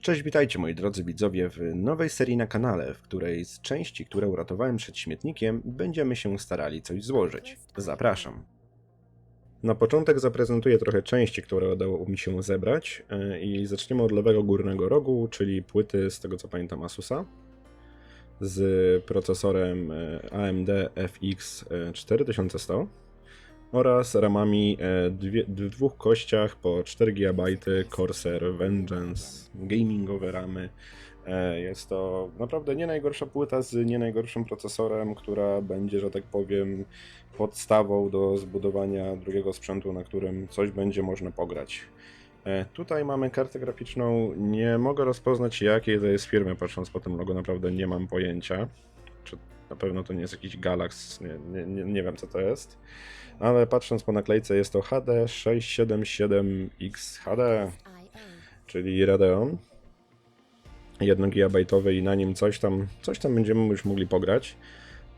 Cześć, witajcie moi drodzy widzowie w nowej serii na kanale, w której z części, które uratowałem przed śmietnikiem, będziemy się starali coś złożyć. Zapraszam. Na początek zaprezentuję trochę części, które udało mi się zebrać e, i zaczniemy od lewego górnego rogu, czyli płyty z tego co pamiętam Asusa z procesorem AMD FX e, 4100 oraz ramami e, dwie, dwóch kościach po 4 GB Corsair Vengeance, gamingowe ramy. E, Jest to naprawdę nie najgorsza płyta z nie najgorszym procesorem, która będzie, że tak powiem, podstawą do zbudowania drugiego sprzętu, na którym coś będzie można pograć. E, Tutaj mamy kartę graficzną. Nie mogę rozpoznać jakiej to jest firmy, patrząc po tym logo, naprawdę nie mam pojęcia. Czy na pewno to nie jest jakiś Galax, nie, nie, nie, wiem co to jest. Ale patrząc po naklejce jest to HD 677X HD, czyli Radeon. 1 GB i na nim coś tam, coś tam będziemy już mogli pograć.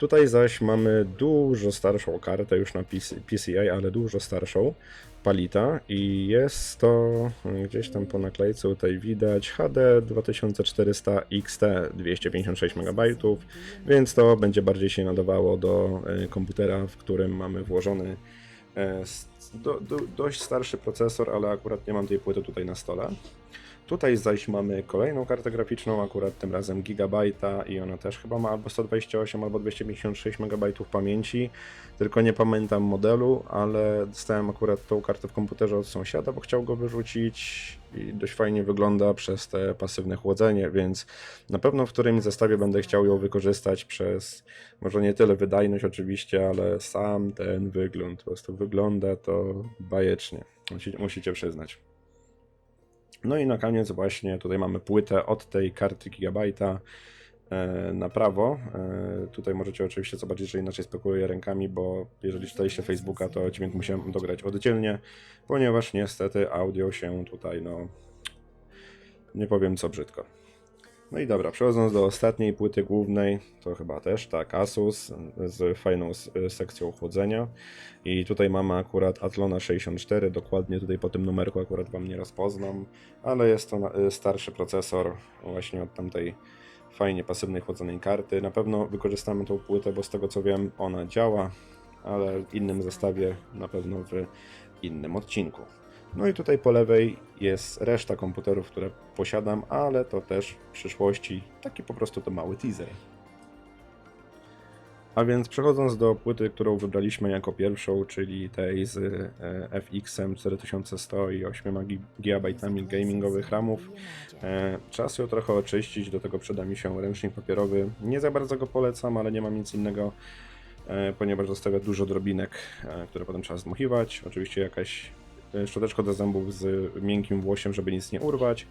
Tutaj zaś mamy dużo starszą kartę już na PC, PCI, ale dużo starszą, Palita i jest to gdzieś tam po naklejce tutaj widać HD 2400 XT 256 MB, więc to będzie bardziej się nadawało do e, komputera, w którym mamy włożony do, do, dość starszy procesor, ale akurat nie mam tej płyty tutaj na stole. Tutaj zaś mamy kolejną kartę graficzną, akurat tym razem Gigabajta i ona też chyba ma albo 128 albo 256 MB pamięci, tylko nie pamiętam modelu, ale dostałem akurat tą kartę w komputerze od sąsiada, bo chciał go wyrzucić i dość fajnie wygląda przez te pasywne chłodzenie, więc na pewno w którymś zestawie będę chciał ją wykorzystać przez może nie tyle wydajność oczywiście, ale sam ten wygląd, po prostu wygląda to bajecznie, musicie, przyznać. No i na koniec właśnie tutaj mamy płytę od tej karty Gigabajta na prawo. E, Tutaj możecie oczywiście zobaczyć, że inaczej spekuluję rękami, bo jeżeli czytaliście Facebooka, to dźwięk musiałem dograć oddzielnie, ponieważ niestety audio się tutaj, no, nie powiem co brzydko. No i dobra, przechodząc do ostatniej płyty głównej, to chyba też tak, Asus z fajną sekcją chłodzenia. I tutaj mamy akurat Atlona 64, dokładnie tutaj po tym numerku akurat Wam nie rozpoznam, ale jest to starszy procesor właśnie od tamtej fajnie pasywnej chłodzonej karty. Na pewno wykorzystamy tą płytę, bo z tego co wiem ona działa, ale w innym zestawie na pewno w innym odcinku. No i tutaj po lewej jest reszta komputerów, które posiadam, ale to też w przyszłości taki po prostu to mały teaser. A więc przechodząc do płyty, którą wybraliśmy jako pierwszą, czyli tej z e, FX-em 4100 i 8 GB gamingowych ramów, e, czas ją trochę oczyścić, do tego przyda mi się ręcznik papierowy. Nie za bardzo go polecam, ale nie mam nic innego, e, ponieważ zostawia dużo drobinek, które potem trzeba zmuchiwać. Oczywiście jakaś szczoteczka do zębów z miękkim włosiem, żeby nic nie urwać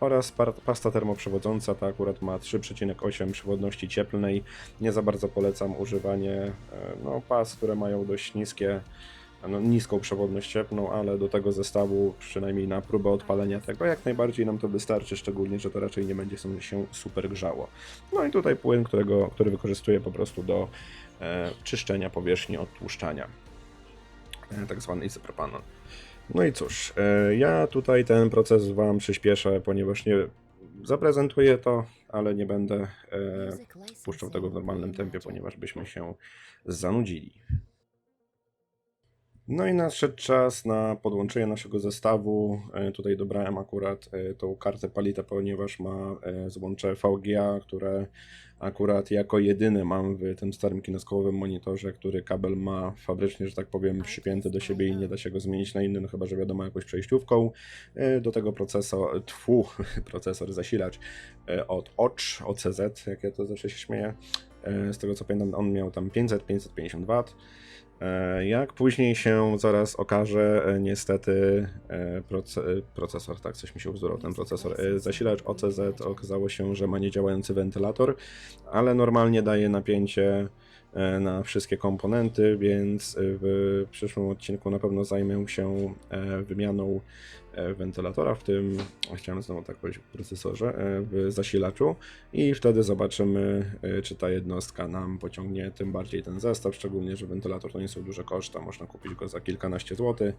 oraz pasta termoprzewodząca, ta akurat ma 3,8 przewodności cieplnej. Nie za bardzo polecam używanie e, no, pas, które mają dość niskie, no, niską przewodność cieplną, ale do tego zestawu, przynajmniej na próbę odpalenia tego, jak najbardziej nam to wystarczy, szczególnie, że to raczej nie będzie się- super grzało. No i tutaj płyn, którego, który wykorzystuję po prostu do e, czyszczenia powierzchni od tłuszczania, e, tak zwany izopropanon. No i cóż, e, ja tutaj ten proces Wam przyspieszę, ponieważ nie zaprezentuję to, ale nie będę e, puszczał tego w normalnym tempie, ponieważ byśmy się zanudzili. No i nadszedł czas na podłączenie naszego zestawu. E, Tutaj dobrałem akurat e, tą kartę Palita, ponieważ ma e, złącze VGA, które akurat jako jedyny mam w tym starym kineskopowym monitorze, który kabel ma fabrycznie, że tak powiem, przypięty do siebie i nie da się go zmienić na inny, no chyba, że wiadomo, jakąś przejściówką. Do tego procesor, tfu, procesor, zasilacz od OCZ, OCZ, jak ja to zawsze się śmieję. Z tego co pamiętam, on miał tam 500-550 W. E, Jak później się zaraz okaże, e, niestety e, proce- procesor, tak, coś mi się wzorał ten procesor, zasilacz OCZ okazało się, że ma niedziałający wentylator, ale normalnie daje napięcie na wszystkie komponenty, więc w przyszłym odcinku na pewno zajmę się e, wymianą e, wentylatora, w tym, chciałem znowu tak powiedzieć, w procesorze, e, w zasilaczu. I wtedy zobaczymy, e, czy ta jednostka nam pociągnie, tym bardziej ten zestaw, szczególnie, że wentylator to nie są duże koszta, można kupić go za kilkanaście złotych,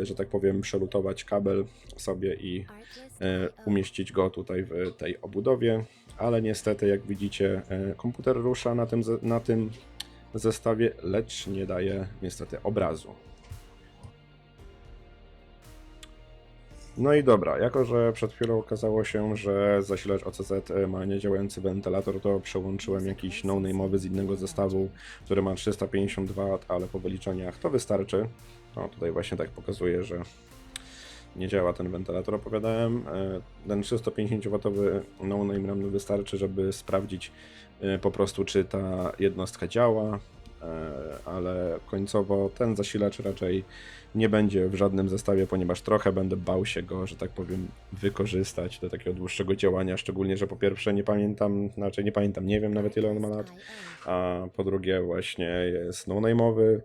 e, że tak powiem, przelutować kabel sobie i e, umieścić go tutaj w tej obudowie, ale niestety, jak widzicie, e, komputer rusza na tym, na tym zestawie, lecz nie daje niestety obrazu. No i dobra, jako że przed chwilą okazało się, że zasilacz OCZ ma niedziałający wentylator, to przełączyłem jakiś no-name'owy z innego zestawu, który ma 350 W, ale po wyliczeniach to wystarczy. No tutaj właśnie tak pokazuje, że nie działa ten wentylator, opowiadałem. E, Ten 350W no-name RAM wystarczy, żeby sprawdzić e, po prostu, czy ta jednostka działa, e, ale końcowo ten zasilacz raczej nie będzie w żadnym zestawie, ponieważ trochę będę bał się go, że tak powiem, wykorzystać do takiego dłuższego działania, szczególnie, że po pierwsze nie pamiętam, znaczy nie pamiętam, nie wiem nawet ile on ma lat, a po drugie właśnie jest no-name'owy,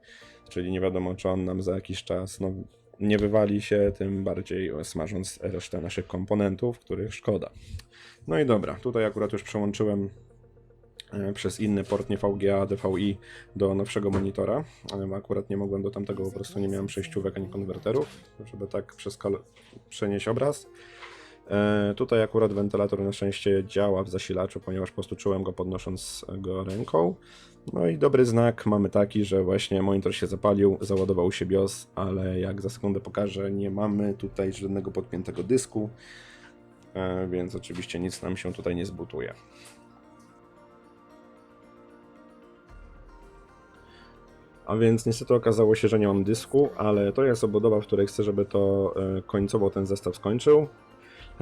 czyli nie wiadomo, czy on nam za jakiś czas no, nie wywali się, tym bardziej smażąc resztę naszych komponentów, których szkoda. No i dobra, tutaj akurat już przełączyłem e, przez inny port, nie VGA, DVI do nowszego monitora. ale Akurat nie mogłem do tamtego, po prostu nie miałem przejściówek ani konwerterów, żeby tak przenieść obraz. E, Tutaj akurat wentylator na szczęście działa w zasilaczu, ponieważ po prostu czułem go podnosząc go ręką. No i dobry znak mamy taki, że właśnie monitor się zapalił, załadował się BIOS, ale jak za sekundę pokażę, nie mamy tutaj żadnego podpiętego dysku, e, więc oczywiście nic nam się tutaj nie zbutuje. A więc niestety okazało się, że nie mam dysku, ale to jest obudowa, w której chcę, żeby to e, końcowo ten zestaw skończył.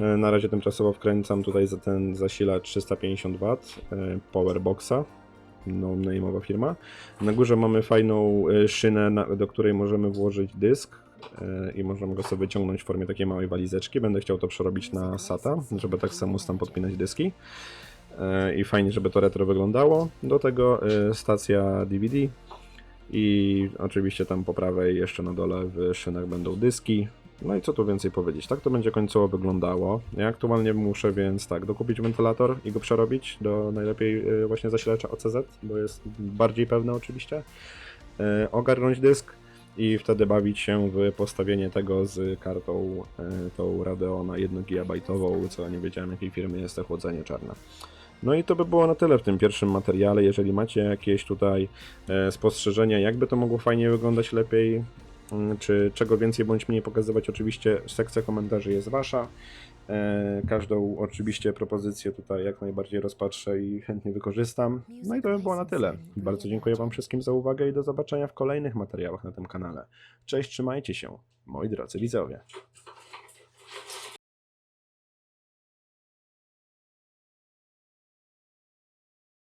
E, Na razie tymczasowo wkręcam tutaj za ten zasilacz 350 W Powerboxa, no name'owa firma. Na górze mamy fajną e, szynę, do której możemy włożyć dysk e, i możemy go sobie wyciągnąć w formie takiej małej walizeczki. Będę chciał to przerobić na SATA, żeby tak samo tam podpinać dyski. I fajnie, żeby to retro wyglądało. Do tego stacja DVD, i oczywiście tam po prawej jeszcze na dole w szynach będą dyski. No i co tu więcej powiedzieć? Tak to będzie końcowo wyglądało. Ja aktualnie muszę więc tak, dokupić wentylator i go przerobić do najlepiej y, właśnie zasilacza OCZ, bo jest bardziej pewne oczywiście. Y, Ogarnąć dysk i wtedy bawić się w postawienie tego z kartą y, tą Radeona 1 GB, co nie wiedziałem jakiej firmy jest to chłodzenie czarne. No i to by było na tyle w tym pierwszym materiale. Jeżeli macie jakieś tutaj e, spostrzeżenia, jakby to mogło fajnie wyglądać lepiej, czy czego więcej bądź mniej pokazywać, oczywiście sekcja komentarzy jest wasza. E, Każdą oczywiście propozycję tutaj jak najbardziej rozpatrzę i chętnie wykorzystam. No i to by było na tyle. Bardzo dziękuję wam wszystkim za uwagę i do zobaczenia w kolejnych materiałach na tym kanale. Cześć, trzymajcie się, moi drodzy widzowie.